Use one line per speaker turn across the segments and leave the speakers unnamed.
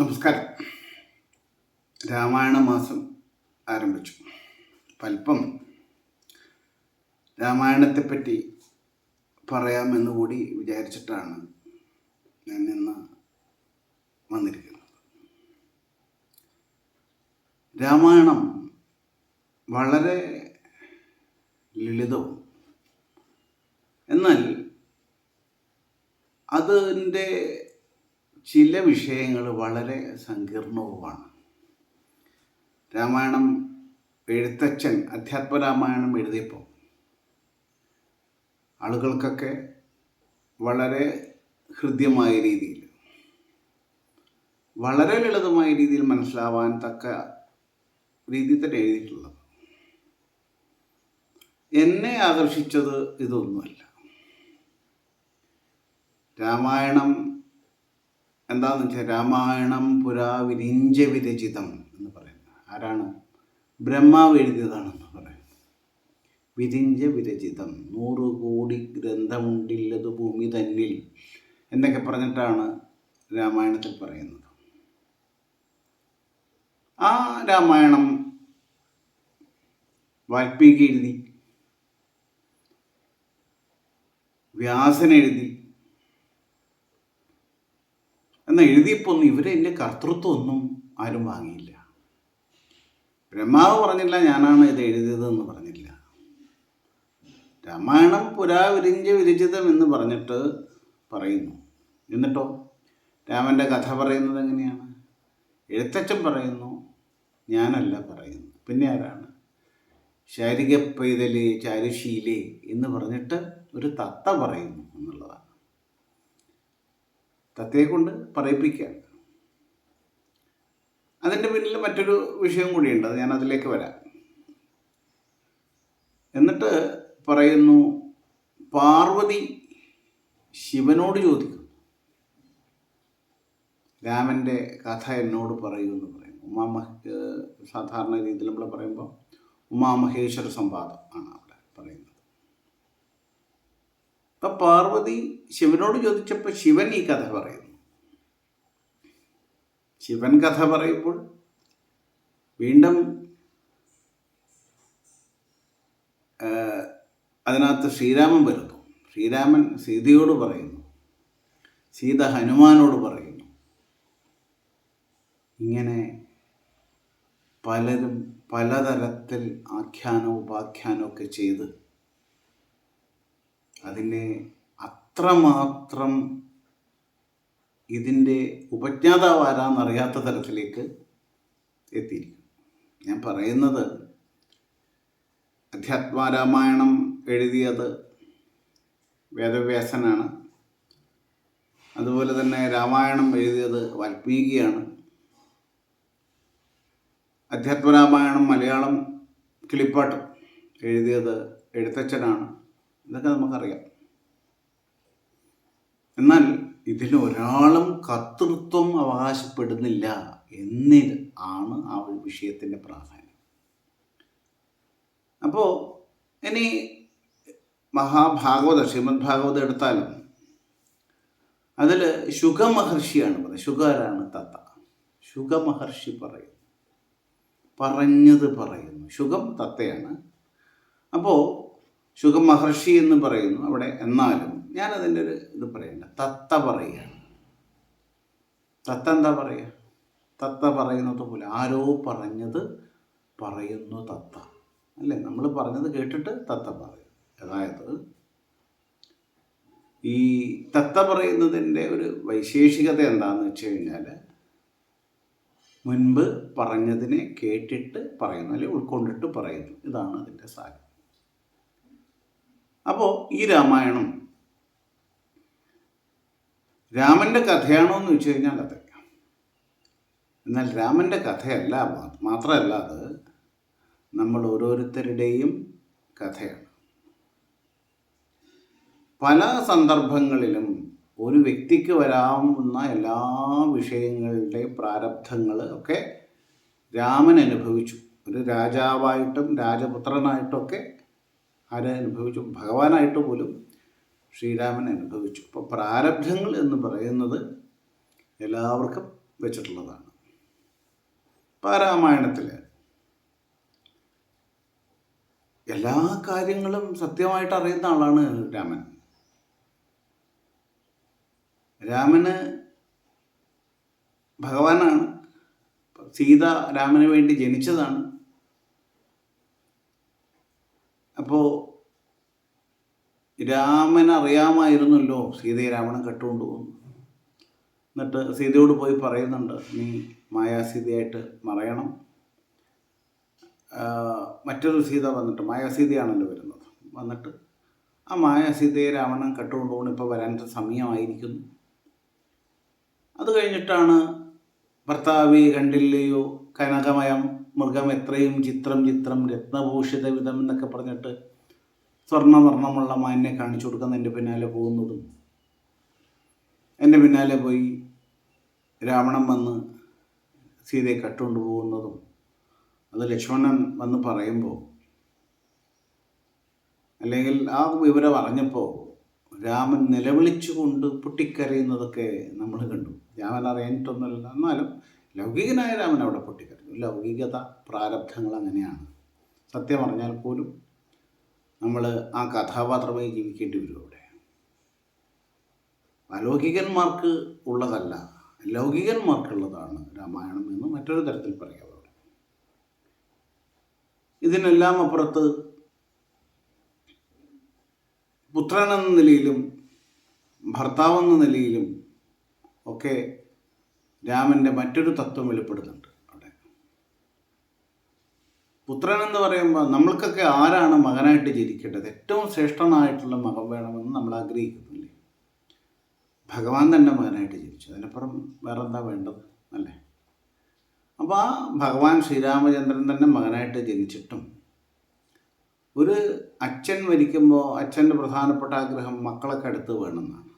നമസ്കാരം. രാമായണ മാസം ആരംഭിച്ചു. അല്പം രാമായണത്തെപ്പറ്റി പറയാമെന്ന് കൂടി വിചാരിച്ചിട്ടാണ് ഞാൻ ഇന്ന് വന്നിരിക്കുന്നത്. രാമായണം വളരെ ലളിതവും എന്നാൽ അതിന്റെ ചില വിഷയങ്ങൾ വളരെ സങ്കീർണവുമാണ്. രാമായണം എഴുത്തച്ഛൻ അധ്യാത്മരാമായണം എഴുതിയപ്പോൾ ആളുകൾക്കൊക്കെ വളരെ ഹൃദ്യമായ രീതിയിൽ വളരെ ലളിതമായ രീതിയിൽ മനസ്സിലാവാൻ തക്ക രീതിയിൽ തന്നെ എഴുതിയിട്ടുള്ളത്. എന്നെ ആകർഷിച്ചത് ഇതൊന്നുമല്ല. രാമായണം എന്താണെന്ന് വെച്ചാൽ രാമായണം പുരാ വിരിഞ്ച വിരചിതം എന്ന് പറയുന്നത്. ആരാണ്? ബ്രഹ്മാവ് എഴുതിയതാണെന്ന് പറയുന്നത്. വിരിഞ്ച വിരചിതം നൂറ് കോടി ഗ്രന്ഥമുണ്ടില്ലത് ഭൂമി തന്നിൽ എന്നൊക്കെ പറഞ്ഞിട്ടാണ് രാമായണത്തിൽ പറയുന്നത്. ആ രാമായണം വാൽമീകി എഴുതി വ്യാസൻ എഴുതി എന്നാൽ എഴുതിയപ്പോൾ ഇവരെ എന്റെ കർത്തൃത്വം ഒന്നും ആരും വാങ്ങിയില്ല. ബ്രഹ്മാവ് പറഞ്ഞില്ല ഞാനാണ് ഇത് എഴുതിയതെന്ന് പറഞ്ഞില്ല. രാമായണം പുരാ വിരിഞ്ച വിരചിതം എന്ന് പറഞ്ഞിട്ട് പറയുന്നു. എന്നിട്ടോ? രാമന്റെ കഥ പറയുന്നത് എങ്ങനെയാണ്? എഴുത്തച്ഛൻ പറയുന്നു ഞാനല്ല പറയുന്നു പിന്നെ ആരാണ്? ശാരിക പൈതലേ ചാരുശീലേ എന്ന് പറഞ്ഞിട്ട് ഒരു തത്ത പറയുന്നു. തത്തയെ കൊണ്ട് പറയിപ്പിക്കുക. അതിന്റെ പിന്നിൽ മറ്റൊരു വിഷയം കൂടിയുണ്ട് അത് ഞാൻ അതിലേക്ക് വരാം. എന്നിട്ട് പറയുന്നു പാർവതി ശിവനോട് ചോദിക്കുന്നു. രാമന്റെ കഥ എന്നോട് പറയൂ എന്ന് പറയുന്നു. ഉമാമഹ സാധാരണ രീതിയിൽ നമ്മൾ പറയുമ്പോൾ ഉമാമഹേശ്വര സംവാദം ആണ് അവിടെ പറയുന്നത്. അപ്പം പാർവതി ശിവനോട് ചോദിച്ചപ്പോൾ ശിവൻ ഈ കഥ പറയുന്നു. ശിവൻ കഥ പറയുമ്പോൾ വീണ്ടും അതിനകത്ത് ശ്രീരാമൻ വരുന്നു. ശ്രീരാമൻ സീതയോട് പറയുന്നു. സീത ഹനുമാനോട് പറയുന്നു. ഇങ്ങനെ പലരും പലതരത്തിൽ ആഖ്യാനവും ഉപാഖ്യാനവും ഒക്കെ ചെയ്ത് അതിനെ അത്രമാത്രം ഇതിന്റെ ഉപജ്ഞാതാവ് ആരാന്നറിയാത്ത തലത്തിലേക്ക് എത്തിയിരിക്കും ഞാൻ പറയുന്നത് അധ്യാത്മാരാമായണം എഴുതിയത് വേദവ്യാസനാണ്. അതുപോലെ തന്നെ രാമായണം എഴുതിയത് വാൽമീകിയാണ്. അധ്യാത്മരാമായണം മലയാളം കിളിപ്പാട്ട് എഴുതിയത് എഴുത്തച്ഛനാണ്. ഇതൊക്കെ നമുക്കറിയാം. എന്നാൽ ഇതിൽ ഒരാളും കർത്തൃത്വം അവകാശപ്പെടുന്നില്ല എന്നിത് ആണ് ആ ഒരു വിഷയത്തിന്റെ പ്രാധാന്യം. അപ്പോൾ ഇനി മഹാഭാഗവത ശ്രീമദ് ഭാഗവതം എടുത്താലും അതിൽ ശുഖമഹർഷിയാണ് പറയുന്നത്. ശുഗാരാണ് തത്ത. ശുഖമഹർഷി പറയുന്നു. പറഞ്ഞത് പറയുന്നു. ശുഖം തത്തയാണ്. അപ്പോൾ ശുഗം മഹർഷി എന്ന് പറയുന്നു. അവിടെ എന്നാലും ഞാനതിന്റെ ഒരു ഇത് പറയണ്ട. തത്ത പറയുകയാണ് തത്ത എന്താ പറയുക? തത്ത പറയുന്നത് പോലെ ആരോ പറഞ്ഞത് പറയുന്നു തത്ത. അല്ലേ? നമ്മൾ പറഞ്ഞത് കേട്ടിട്ട് തത്ത പറയും. അതായത് ഈ തത്ത പറയുന്നതിന്റെ ഒരു വൈശേഷികത എന്താണെന്ന് വെച്ച് കഴിഞ്ഞാൽ മുൻപ് പറഞ്ഞതിനെ കേട്ടിട്ട് പറയുന്നു അല്ലെങ്കിൽ ഉൾക്കൊണ്ടിട്ട് പറയുന്നു. ഇതാണ് അതിന്റെ സാരം. അപ്പോൾ ഈ രാമായണം രാമന്റെ കഥയാണോ എന്ന് വെച്ച് കഴിഞ്ഞാൽ അതെ. എന്നാൽ രാമന്റെ കഥയല്ല മാത്രമല്ല അത് നമ്മൾ ഓരോരുത്തരുടെയും കഥയാണ്. പല സന്ദർഭങ്ങളിലും ഒരു വ്യക്തിക്ക് വരാവുന്ന എല്ലാ വിഷയങ്ങളുടെ പ്രാരബ്ധങ്ങൾ ഒക്കെ രാമൻ അനുഭവിച്ചു. ഒരു രാജാവായിട്ടും രാജപുത്രനായിട്ടുമൊക്കെ ആരെ അനുഭവിച്ചു? ഭഗവാനായിട്ട് പോലും ശ്രീരാമൻ അനുഭവിച്ചു. അപ്പോൾ പ്രാരബ്ധങ്ങൾ എന്ന് പറയുന്നത് എല്ലാവർക്കും വെച്ചിട്ടുള്ളതാണ്. ഇപ്പം രാമായണത്തിൽ എല്ലാ കാര്യങ്ങളും സത്യമായിട്ട് അറിയുന്ന ആളാണ് രാമൻ. രാമന് ഭഗവാനാണ്. സീത രാമന് വേണ്ടി ജനിച്ചതാണ്. അപ്പോൾ രാമൻ അറിയാമായിരുന്നല്ലോ സീതയെ രാവണൻ കെട്ടുകൊണ്ട് പോകുന്നു എന്നിട്ട് സീതയോട് പോയി പറയുന്നുണ്ട് നീ മായാസീതയായിട്ട് മറയണം. മറ്റൊരു സീത വന്നിട്ട് മായാസീതയാണല്ലോ വരുന്നത്. വന്നിട്ട് ആ മായാസീതയെ രാവണൻ കെട്ടുകൊണ്ട് പോകുന്നു ഇപ്പോൾ വരാൻ സമയമായിരിക്കുന്നു. അത് കഴിഞ്ഞിട്ടാണ് ഭർത്താവി കണ്ടില്ലയോ കനകമയം മൃഗം എത്രയും ചിത്രം ചിത്രം രത്നഭൂഷിത വിധം എന്നൊക്കെ പറഞ്ഞിട്ട് സ്വർണവർണമുള്ള മാനിനെ കാണിച്ചു കൊടുക്കുന്ന എന്റെ പിന്നാലെ പോകുന്നതും. എന്റെ പിന്നാലെ പോയി രാവണൻ വന്ന് സീതയെ കട്ടുകൊണ്ട് പോകുന്നതും. അത് ലക്ഷ്മണൻ വന്ന് പറയുമ്പോൾ അല്ലെങ്കിൽ ആ വിവരം അറിഞ്ഞപ്പോൾ രാമൻ നിലവിളിച്ചുകൊണ്ട് പൊട്ടിക്കരയുന്നതൊക്കെ നമ്മൾ കണ്ടു. രാമൻ അറിയാനിട്ടൊന്നുമില്ല എന്നാലും ലൗകികനായ രാമൻ അവിടെ പൊട്ടിക്കരഞ്ഞു ലൗകികത പ്രാരബ്ധങ്ങൾ അങ്ങനെയാണ്. സത്യം പറഞ്ഞാൽ പോലും നമ്മൾ ആ കഥാപാത്രമായി ജീവിക്കേണ്ടി വരും അവിടെ. അലൗകികന്മാർക്ക് ഉള്ളതല്ല ലൗകികന്മാർക്കുള്ളതാണ് രാമായണം എന്ന് മറ്റൊരു തരത്തിൽ പറയാം അവിടെ. ഇതിനെല്ലാം അപ്പുറത്ത് പുത്രനെന്ന നിലയിലും ഭർത്താവെന്ന നിലയിലും ഒക്കെ രാമന്റെ മറ്റൊരു തത്വം വെളിപ്പെടുന്നുണ്ട് അവിടെ. പുത്രൻ എന്ന് പറയുമ്പോൾ നമ്മൾക്കൊക്കെ ആരാണ് മകനായിട്ട് ജനിക്കേണ്ടത്? ഏറ്റവും ശ്രേഷ്ഠനായിട്ടുള്ള മകൻ വേണമെന്ന് നമ്മൾ ആഗ്രഹിക്കുന്നില്ലേ? ഭഗവാൻ തന്നെ മകനായിട്ട് ജനിച്ചു. അതിനപ്പുറം വേറെ എന്താ വേണ്ടത് അല്ലേ? അപ്പോൾ ആ ഭഗവാൻ ശ്രീരാമചന്ദ്രൻ തന്നെ മകനായിട്ട് ജനിച്ചിട്ടും ഒരു അച്ഛൻ മരിക്കുമ്പോൾ അച്ഛന്റെ പ്രധാനപ്പെട്ട ആഗ്രഹം മക്കളൊക്കെ അടുത്ത് വേണമെന്നാണ്.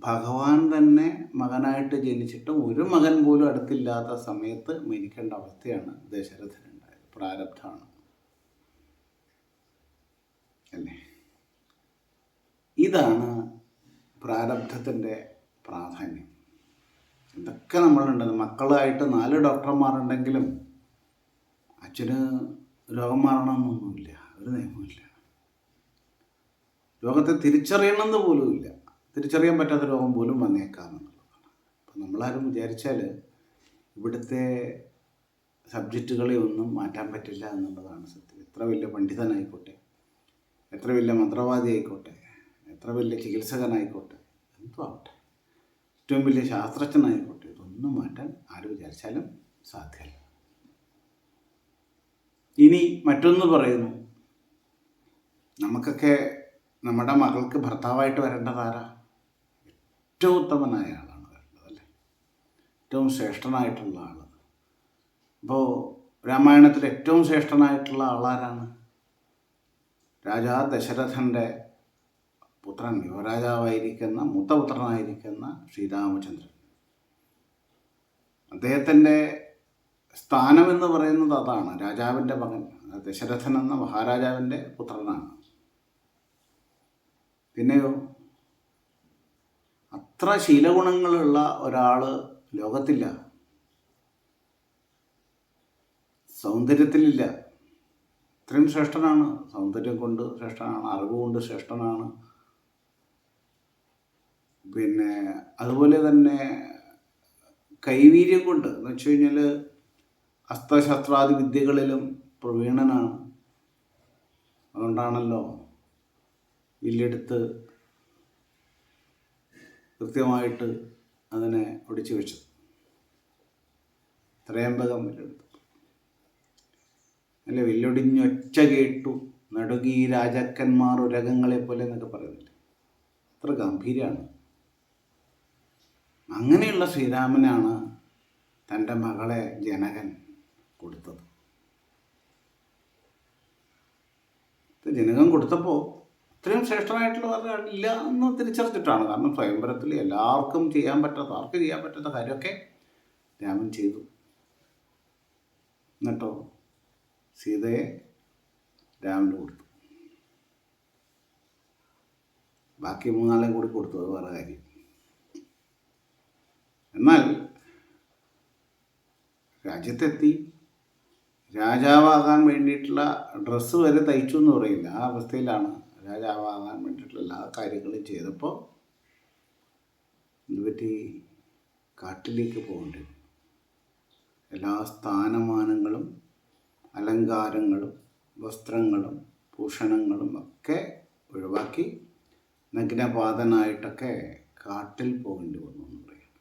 ഭഗവാൻ തന്നെ മകനായിട്ട് ജനിച്ചിട്ടും ഒരു മകൻ പോലും അടുത്തില്ലാത്ത സമയത്ത് മരിക്കേണ്ട അവസ്ഥയാണ് ദശരഥനുണ്ടായത് പ്രാരബ്ധമാണ്. അല്ലേ? ഇതാണ് പ്രാരബ്ധത്തിന്റെ പ്രാധാന്യം. ഇതൊക്കെ നമ്മളുണ്ടത് മക്കളായിട്ട് നാല് ഡോക്ടർമാരുണ്ടെങ്കിലും അച്ഛന് രോഗം മാറണമെന്നൊന്നുമില്ല ഒരു നിയമമില്ല രോഗത്തെ തിരിച്ചറിയണമെന്ന് പോലുമില്ല. തിരിച്ചറിയാൻ പറ്റാത്ത രോഗം പോലും വന്നേക്കാം എന്നുള്ളതാണ് അപ്പം നമ്മളാരും വിചാരിച്ചാൽ ഇവിടുത്തെ സബ്ജക്റ്റുകളെ ഒന്നും മാറ്റാൻ പറ്റില്ല എന്നുള്ളതാണ് സത്യം. എത്ര വലിയ പണ്ഡിതനായിക്കോട്ടെ എത്ര വലിയ മന്ത്രവാദി ആയിക്കോട്ടെ എത്ര വലിയ ചികിത്സകനായിക്കോട്ടെ എന്തും ആവട്ടെ ഏറ്റവും വലിയ ശാസ്ത്രജ്ഞനായിക്കോട്ടെ ഇതൊന്നും മാറ്റാൻ ആര് വിചാരിച്ചാലും സാധ്യമല്ല. ഇനി മറ്റൊന്ന് പറയുന്നു. നമുക്കൊക്കെ നമ്മുടെ മകൾക്ക് ഭർത്താവായിട്ട് വരേണ്ടത് ആരാ? ഏറ്റവും ഉത്തമനായ ആളാണ് വരേണ്ടത് അല്ലേ ഏറ്റവും ശ്രേഷ്ഠനായിട്ടുള്ള ആൾ അപ്പോൾ രാമായണത്തിൽ ഏറ്റവും ശ്രേഷ്ഠനായിട്ടുള്ള ആളാരാണ്? രാജാ ദശരഥന്റെ പുത്രൻ യുവരാജാവായിരിക്കുന്ന മുത്തപുത്രനായിരിക്കുന്ന ശ്രീരാമചന്ദ്രൻ. അദ്ദേഹത്തിന്റെ സ്ഥാനമെന്ന് പറയുന്നത് അതാണ്. രാജാവിന്റെ മകൻ ദശരഥൻ എന്ന മഹാരാജാവിന്റെ പുത്രനാണ്. പിന്നെയോ അത്ര ശീലഗുണങ്ങളുള്ള ഒരാൾ ലോകത്തില്ല. സൗന്ദര്യത്തിലില്ല. ഇത്രയും ശ്രേഷ്ഠനാണ്. സൗന്ദര്യം കൊണ്ട് ശ്രേഷ്ഠനാണ്. അറിവ് കൊണ്ട് ശ്രേഷ്ഠനാണ്. പിന്നെ അതുപോലെ തന്നെ കൈവീര്യം കൊണ്ട് എന്ന് വെച്ച് കഴിഞ്ഞാൽ അസ്ത്രശസ്ത്രാദി വിദ്യകളിലും പ്രവീണനാണ്. അതുകൊണ്ടാണല്ലോ വില്ലെടുത്ത് കൃത്യമായിട്ട് അതിനെ ഒടിച്ചു വെച്ചു. ത്രയംബകം വില്ലെടുത്തു അല്ലെ വില്ലൊടിഞ്ഞൊച്ച കേട്ടു. നടുകി രാജാക്കന്മാർ ഉരകങ്ങളെ പോലെ എന്നൊക്കെ പറയുന്നില്ല. അത്ര ഗംഭീരമാണ് അങ്ങനെയുള്ള ശ്രീരാമനാണ് തന്റെ മകളെ ജനകൻ കൊടുത്തത്. ജനകം കൊടുത്തപ്പോൾ ഇത്രയും ശ്രേഷ്ഠനായിട്ടുള്ള ഒരാൾ ഇല്ല എന്ന് തിരിച്ചറിഞ്ഞിട്ടാണ്. കാരണം സ്വയംവരത്തിൽ എല്ലാവർക്കും ചെയ്യാൻ പറ്റാത്ത ആർക്ക് ചെയ്യാൻ പറ്റാത്ത കാര്യമൊക്കെ രാമൻ ചെയ്തു. എന്നിട്ടോ സീതയെ രാമന് കൊടുത്തു. ബാക്കി മൂന്നാളെയും കൂടി കൊടുത്തു. അത് വേറെ കാര്യം. എന്നാൽ രാജ്യത്തെത്തി. രാജാവാകാൻ വേണ്ടിയിട്ടുള്ള ഡ്രസ്സ് വരെ തയ്ച്ചു എന്ന് പറയില്ല ആ അവസ്ഥയിലാണ് രാജാവാകാൻ വേണ്ടിയിട്ടുള്ള എല്ലാ കാര്യങ്ങളും ചെയ്തപ്പോൾ ഇതുപറ്റി കാട്ടിലേക്ക് പോകേണ്ടി എല്ലാ സ്ഥാനമാനങ്ങളും അലങ്കാരങ്ങളും വസ്ത്രങ്ങളും ഭൂഷണങ്ങളും ഒക്കെ ഒഴിവാക്കി നഗ്നപാതനായിട്ടൊക്കെ കാട്ടിൽ പോകേണ്ടി വന്നു എന്ന് പറയാം.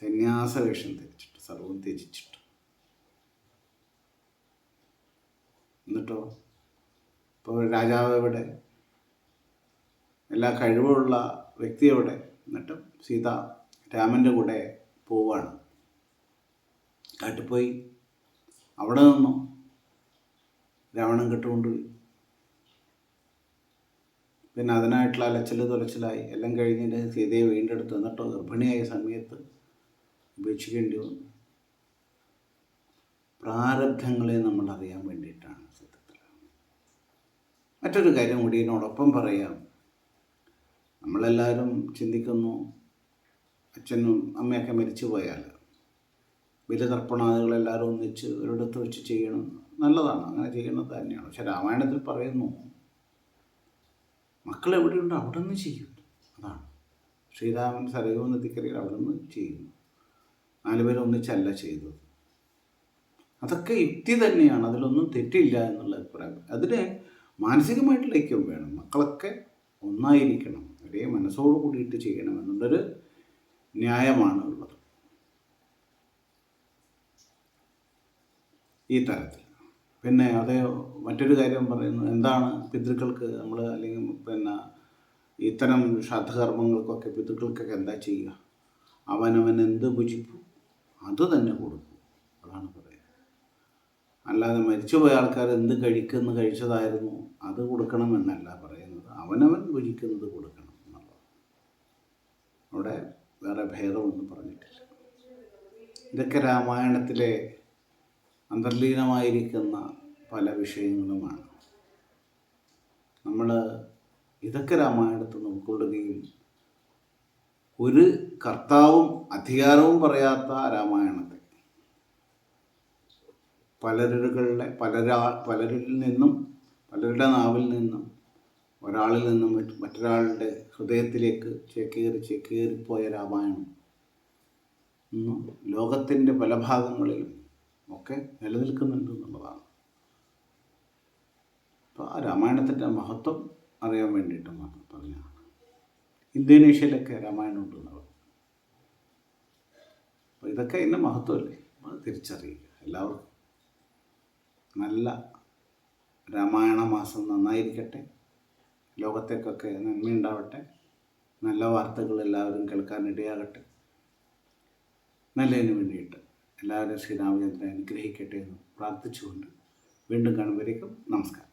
സന്യാസ വേഷം ധരിച്ചിട്ട് സർവം ത്യജിച്ചിട്ട്. എന്നിട്ടോ? ഇപ്പോൾ രാജാവ് എവിടെ? എല്ലാ കഴിവുള്ള വ്യക്തി എവിടെ? എന്നിട്ട് സീത രാമന്റെ കൂടെ പോവാണ് കാട്ടിപ്പോയി. അവിടെ നിന്നും. രാവണൻ കെട്ടുകൊണ്ട് പിന്നെ അതിനായിട്ടുള്ള അലച്ചിൽ തുലച്ചിലായി. എല്ലാം കഴിഞ്ഞിട്ട് സീതയെ വീണ്ടെടുത്ത്. എന്നിട്ടോ ഗർഭിണിയായ സമയത്ത് ഉപേക്ഷിക്കേണ്ടി വന്നു. പ്രാരബ്ധങ്ങളെ നമ്മൾ അറിയാൻ വേണ്ടിയിട്ടാണ്. മറ്റൊരു കാര്യം കൂടി ഇതിനോടൊപ്പം പറയാം. നമ്മളെല്ലാവരും ചിന്തിക്കുന്നു അച്ഛനും അമ്മയൊക്കെ മരിച്ചു പോയാൽ ബലിതർപ്പണാദികളെല്ലാവരും ഒന്നിച്ച് ഒരിടത്ത് വെച്ച് ചെയ്യണം. നല്ലതാണ് അങ്ങനെ ചെയ്യണത് തന്നെയാണ്. പക്ഷെ രാമായണത്തിൽ പറയുന്നു മക്കൾ എവിടെയുണ്ടോ? അവിടെ നിന്ന് ചെയ്യും. അതാണ്. ശ്രീരാമൻ സരയൂ നദിക്കരയിൽ അവിടെ നിന്ന് ചെയ്യുന്നു നാലുപേരും ഒന്നിച്ചല്ല ചെയ്തത്. അതൊക്കെ യുക്തി തന്നെയാണ്. അതിലൊന്നും തെറ്റില്ല എന്നുള്ള അഭിപ്രായം. അതിന് മാനസികമായിട്ടുള്ള ഐക്യം വേണം. മക്കളൊക്കെ ഒന്നായിരിക്കണം. ഒരേ മനസ്സോട് കൂടിയിട്ട് ചെയ്യണം എന്നുള്ളൊരു ന്യായമാണ് ഉള്ളത്. ഈ തരത്തിൽ. പിന്നെ അതേ മറ്റൊരു കാര്യം പറയുന്നു. എന്താണ് പിതൃക്കൾക്ക് നമ്മൾ അല്ലെങ്കിൽ പിന്നെ ഇത്തരം ശ്രാദ്ധകർമ്മങ്ങൾക്കൊക്കെ പിതൃക്കൾക്കൊക്കെ എന്താ ചെയ്യുക? അവനവൻ എന്ത് ഭുജിപ്പു? അത് തന്നെ കൊടുക്കും. അതാണ് പറയുന്നത്. അല്ലാതെ മരിച്ചുപോയ ആൾക്കാർ എന്ത് കഴിക്കുന്നു കഴിച്ചതായിരുന്നു? അത് കൊടുക്കണമെന്നല്ല പറയുന്നത്. അവനവൻ ഭുജിക്കുന്നത് കൊടുക്കണം എന്നുള്ളത്. അവിടെ വേറെ ഭേദമൊന്നും പറഞ്ഞിട്ടില്ല. ഇതൊക്കെ രാമായണത്തിലെ അന്തർലീനമായിരിക്കുന്ന പല വിഷയങ്ങളുമാണ്. നമ്മൾ ഇതൊക്കെ രാമായണത്തിൽ ഉൾക്കൊള്ളുകയും ഒരു കർത്താവും അധികാരവും പറയാത്ത രാമായണത്തെ പലരുകളുടെ പലരാ പലരിൽ നിന്നും പലരുടെ നാവിൽ നിന്നും ഒരാളിൽ നിന്നും മറ്റ് മറ്റൊരാളുടെ ഹൃദയത്തിലേക്ക് ചേക്കേറി ചേക്കേറിപ്പോയ രാമായണം ഇന്ന് ലോകത്തിന്റെ പല ഭാഗങ്ങളിലും ഒക്കെ നിലനിൽക്കുന്നുണ്ട് എന്നുള്ളതാണ്. അപ്പോൾ ആ രാമായണത്തിന്റെ മഹത്വം അറിയാൻ വേണ്ടിയിട്ട് പറഞ്ഞതാണ്. ഇന്തോനേഷ്യയിലൊക്കെ രാമായണം ഉണ്ട് അപ്പോൾ ഇതൊക്കെ ഇതിന്റെ മഹത്വമല്ലേ? അത് തിരിച്ചറിയുക. എല്ലാവർക്കും നല്ല രാമായണ മാസം നന്നായിരിക്കട്ടെ. ലോകത്തേക്കൊക്കെ നന്മയുണ്ടാവട്ടെ നല്ല വാർത്തകൾ എല്ലാവരും കേൾക്കാൻ ഇടയാകട്ടെ. നല്ലതിന് വേണ്ടിയിട്ട് എല്ലാവരും ശ്രീരാമചന്ദ്രൻ അനുഗ്രഹിക്കട്ടെ എന്ന് പ്രാർത്ഥിച്ചുകൊണ്ട് വീണ്ടും കാണുമ്പോഴേക്കും നമസ്കാരം.